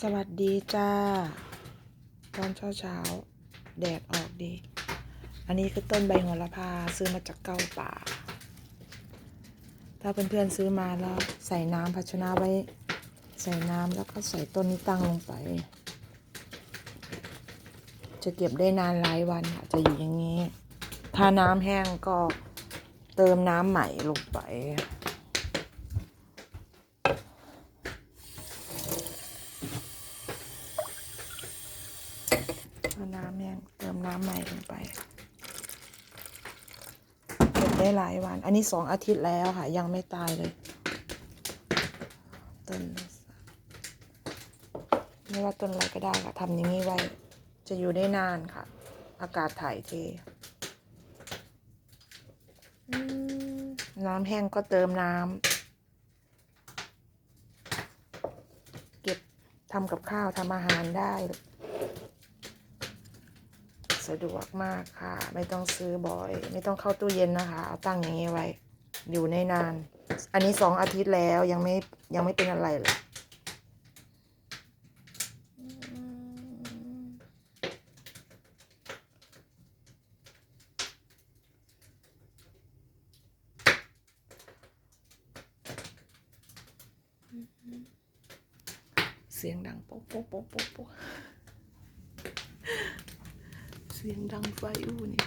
สวัสดีจ้า ตอนเช้าเช้าๆแดดออกดี อันนี้คือต้นใบโหระพาซื้อมาจากเก้าป่า ถ้าเพื่อนๆซื้อมาแล้วใส่น้ำภาชนะไว้ ใส่น้ำแล้วก็ใส่ต้นนี้ตั้งลงไป จะเก็บได้นานหลายวันค่ะจะอยู่อย่างนี้ ถ้าน้ำแห้งก็เติมน้ำใหม่ลงไป เอน้ำแห้งเติมน้ำใหม่ลงไปเก็บได้หลายวัน อันนี้สองอาทิตย์แล้วค่ะ ยังไม่ตายเลยต้นไม่ว่าต้นอะไรก็ได้ค่ะทำอย่างนี้ไว้ จะอยู่ได้นานค่ะ อากาศถ่ายเทน้ำแห้งก็เติมน้ำเก็บทำกับข้าวทำอาหารได้ สะดวกมากค่ะ ไม่ต้องซื้อบ่อย ไม่ต้องเข้าตู้เย็นนะคะ เอาตั้งอย่างนี้ไว้ อยู่ในนาน อันนี้สองอาทิตย์แล้วยังไม่ยังไม่เป็นอะไรเลยเสียงดังโป๊ะโป๊ะโป๊ะโป๊ะ เสียงดังไฟอู้นี่